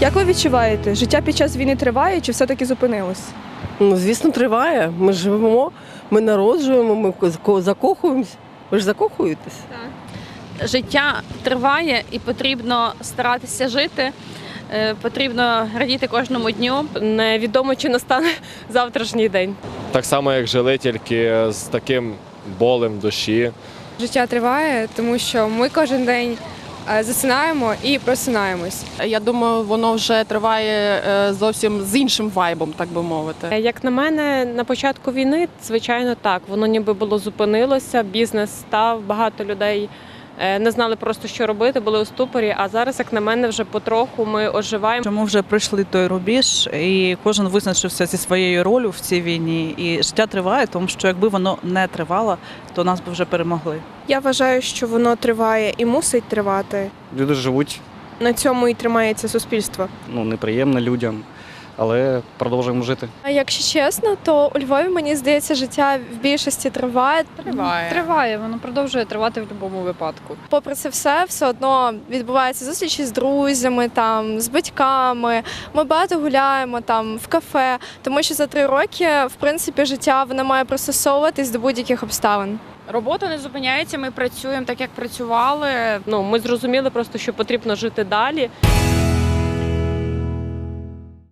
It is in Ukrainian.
Як ви відчуваєте, життя під час війни триває чи все-таки зупинилось? Ну, звісно, триває. Ми живемо, ми народжуємо, ми ко- закохуємось. Ви ж закохуєтесь? життя триває і потрібно старатися жити. е, Потрібно радіти кожному дню. Невідомо, чи настане завтрашній день. Так само, як жили, тільки з таким болем душі. Життя триває, тому що ми кожен день засинаємо і просинаємось. Я думаю, воно вже триває е, зовсім з іншим вайбом, так би мовити. Е, Як на мене, на початку війни, звичайно, так. Воно ніби було зупинилося, бізнес став, багато людей е, не знали просто, що робити, були у ступорі. А зараз, як на мене, вже потроху ми оживаємо. Що ми вже пройшли той рубіж, і кожен визначився зі своєю ролью в цій війні. І життя триває, тому що якби воно не тривало, то нас би вже перемогли. Я вважаю, що воно триває і мусить тривати. Люди живуть На цьому і тримається суспільство. ну, неприємно людям, але продовжуємо жити. А Якщо чесно, то у Львові мені здається, життя в більшості триває. Триває. Триває, воно продовжує тривати в будь-якому випадку. Попри це все, все одно відбуваються зустрічі з друзями, там з батьками. Ми багато гуляємо там в кафе, тому що за три роки, в принципі, життя воно має пристосовуватись до будь-яких обставин. Робота не зупиняється. Ми працюємо так, як працювали. Ну, ми зрозуміли просто, що потрібно жити далі.